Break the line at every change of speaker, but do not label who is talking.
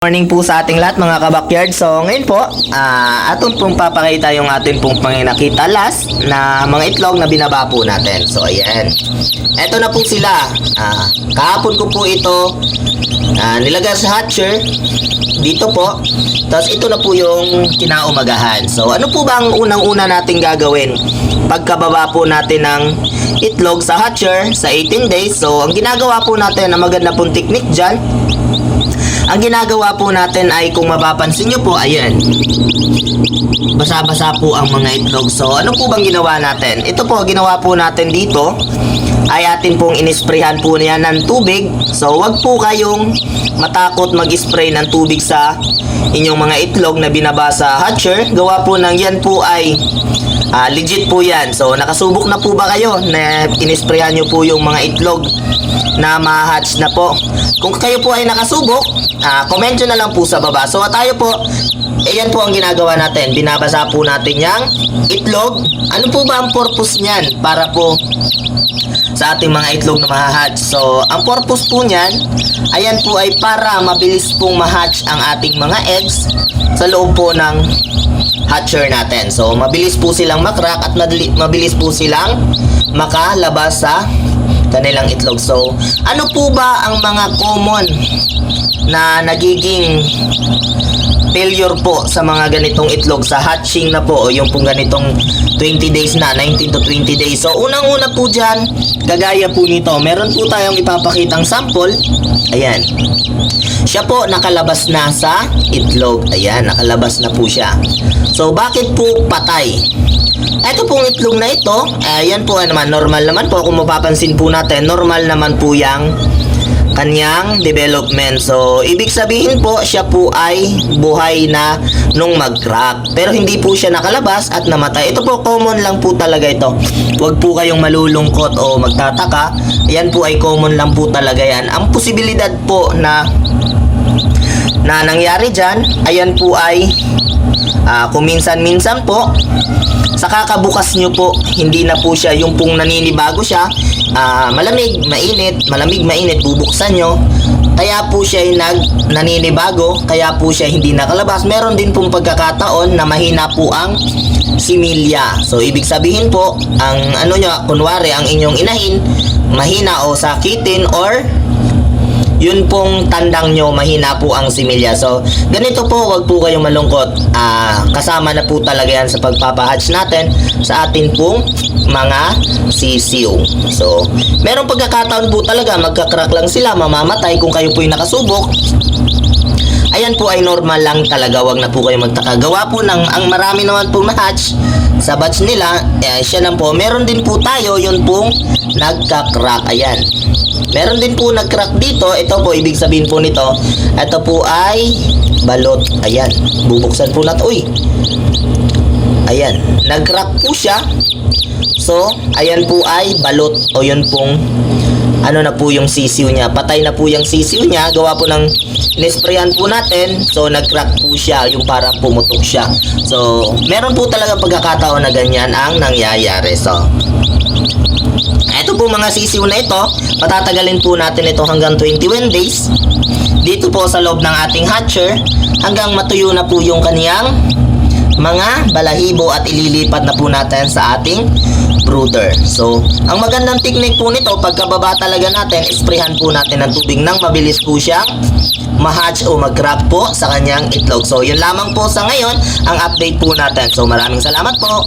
Morning po sa ating lahat mga kabakyard. So ngayon po, ah atin pong papakita yung atin pong panginakita last na mga itlog na binaba po natin. So ayan. Eto na po sila. Ah, kahapon ko po ito ah, nilagay sa hatcher. Dito po. Tapos ito na po yung kinaumagahan. So ano po ba ang unang-una natin gagawin? Pagkababa po natin ng itlog sa hatcher sa 18 days. So ang ginagawa po natin na maganda pong technique dyan, ang ginagawa po natin ay kung mapapansin nyo po, ayan. Basa-basa po ang mga itlog. So, ano po bang ginawa natin? Ito po, ginawa po natin dito ay atin pong inisprayhan po niya ng tubig. So, wag po kayong matakot mag-spray ng tubig sa inyong mga itlog na binaba sa hatcher. Gawa po ng yan po ay ah, legit po yan. So, nakasubok na po ba kayo na inisprayhan nyo po yung mga itlog na ma-hatch na po? Kung kayo po ay nakasubok, ah, comment na lang po sa baba. So, tayo po, Ayan po ang ginagawa natin. Binabasa po natin yung itlog. Ano po ba ang purpose niyan? Para po sa ating mga itlog na mahahatch. So, ang purpose po niyan, ayan po ay para mabilis pong mahatch ang ating mga eggs sa loob po ng hatcher natin. So, mabilis po silang makrak at mabilis po silang makalabas sa kanilang itlog. So, ano po ba ang mga common na nagiging failure po sa mga ganitong itlog. Sa hatching na po yung pong ganitong 20 days na 19 to 20 days. So unang-una po dyan kagaya po nito meron po tayong ipapakitang sample. Ayan. Siya po nakalabas na sa itlog. Ayan nakalabas na po siya. So bakit po patay? Ito pong itlog na ito ayan po ano naman normal naman po. Kung mapapansin po natin normal naman po yang kanyang development. So, ibig sabihin po, siya po ay buhay na nung mag-crack. Pero hindi po siya nakalabas at namatay. Ito po, common lang po talaga ito. Huwag po kayong malulungkot o magtataka. Yan po ay common lang po talaga yan. Ang posibilidad po na na nangyari dyan, ayan po ay ah, kuminsan-minsan po sa kakabukas nyo po, hindi na po siya yung pong naninibago siya. ah, malamig, mainit, malamig, mainit, bubuksan nyo. Kaya po siya ay nag naninibago, kaya po siya hindi nakalabas. Meron din pong pagkakataon na mahina po ang similya. So, ibig sabihin po, ang ano nyo, kunwari, ang inyong inahin, mahina o sakitin or yun pong tandang nyo, mahina po ang similya. So, ganito po, wag po kayong malungkot. Ah, kasama na po talaga yan sa pagpapahatch natin sa atin pong mga sisiw. So, merong pagkakataon po talaga, magkakrack lang sila, mamamatay kung kayo po'y nakasubok. Ayan po ay normal lang talaga, wag na po kayo magtaka. Gawa po ng, ang marami naman pong na-hatch sa batch nila, eh, siya lang po. Meron din po tayo, yun pong nagka-crack. Ayan. Meron din po nag-crack dito. Ito po, ibig sabihin po nito, ito po ay balot. Ayan. Bubuksan po natin. Uy. Ayan. Nag-crack po siya. So, ayan po ay balot o yun pong ano na po yung sisiw niya. Patay na po yung sisiw niya. Gawa po ng nesprayan po natin. So, nag-crack po siya. Yung parang pumutok siya. So, meron po talaga pagkakataon na ganyan ang nangyayari. So, ito po mga sisiw na ito, patatagalin po natin ito hanggang 21 days. Dito po sa loob ng ating hatcher hanggang matuyo na po yung kaniyang mga balahibo at ililipat na po natin sa ating brooder. So, ang magandang technique po nito, pagkababa talaga natin, isprehan po natin ng tubig nang mabilis po siyang ma-hatch o mag-crack po sa kanyang itlog. So, yun lamang po sa ngayon ang update po natin. So, maraming salamat po.